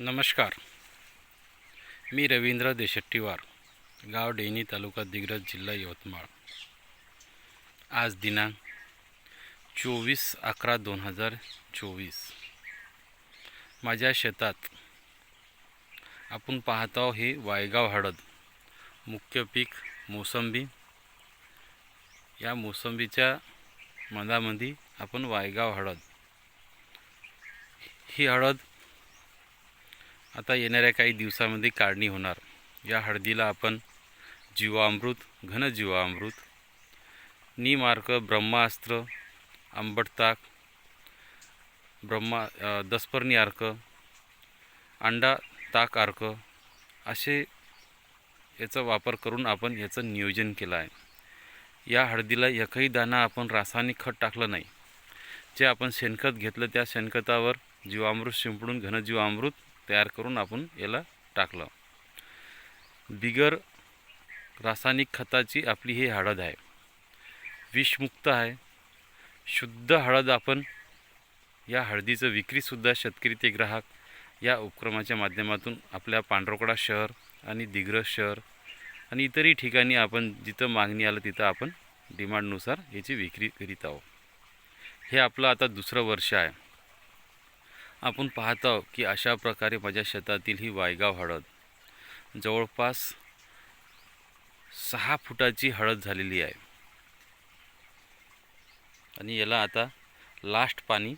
नमस्कार. मी रवींद्र देशट्टीवार गाव डेनी तालुका दिग्रज जिल्हा यवतमाळ. आज दिनांक चोवीस अकरा दोन हजार चोवीस. माझ्या शेतात आपण पाहत आहोत हे वायगाव हळद मुख्य पीक मोसंबी. या मोसंबीच्या मधामध्ये आपण वायगाव हळद ही हळद आता येणाऱ्या काही दिवसामध्ये काढणी होणार. या हळदीला आपण जीवामृत घन जीवामृत निमार्क ब्रह्मास्त्र आंबटताक ब्रह्मा दस्पर्णी अर्क अंडा ताक अर्क असे याचा वापर करून आपण याचं नियोजन केलं आहे. या हळदीला एकही दाणा आपण रासायनिक खत टाकलं नाही. जे आपण शेणखत घेतलं त्या शेणखतावर जीवामृत शिंपडून घनजीवामृत तयार करून आपण याला टाकलं. बिगर रासायनिक खताची आपली ही हळद आहे. विषमुक्त आहे. शुद्ध हळद आपण या हळदीचं विक्रीसुद्धा शेतकरी ते ग्राहक या उपक्रमाच्या माध्यमातून आपल्या पांढरकडा शहर आणि दिग्रज शहर आणि इतरही ठिकाणी आपण जिथं मागणी आलं तिथं आपण डिमांडनुसार याची विक्री करीत आहोत. हे आपलं आता दुसरं वर्ष आहे. आपण पाहत आहोत की अशा प्रकारे माझ्या शेतातील ही वायगाव हळद जवळपास सहा फुटाची हळद झालेली आहे. आणि याला आता लास्ट पाणी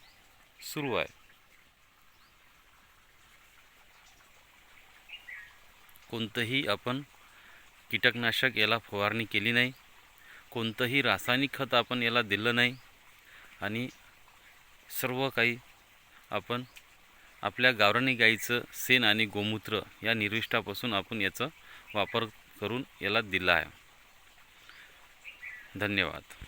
सुरू आहे. कोणतंही आपण कीटकनाशक याला फवारणी केली नाही. कोणतंही रासायनिक खत आपण याला दिलं नाही. आणि सर्व काही आपण आपल्या गावरानी गाईचं शेण आणि गोमूत्र या निर्विष्ठापासून आपण याचा वापर करून याला दिला आहे. धन्यवाद.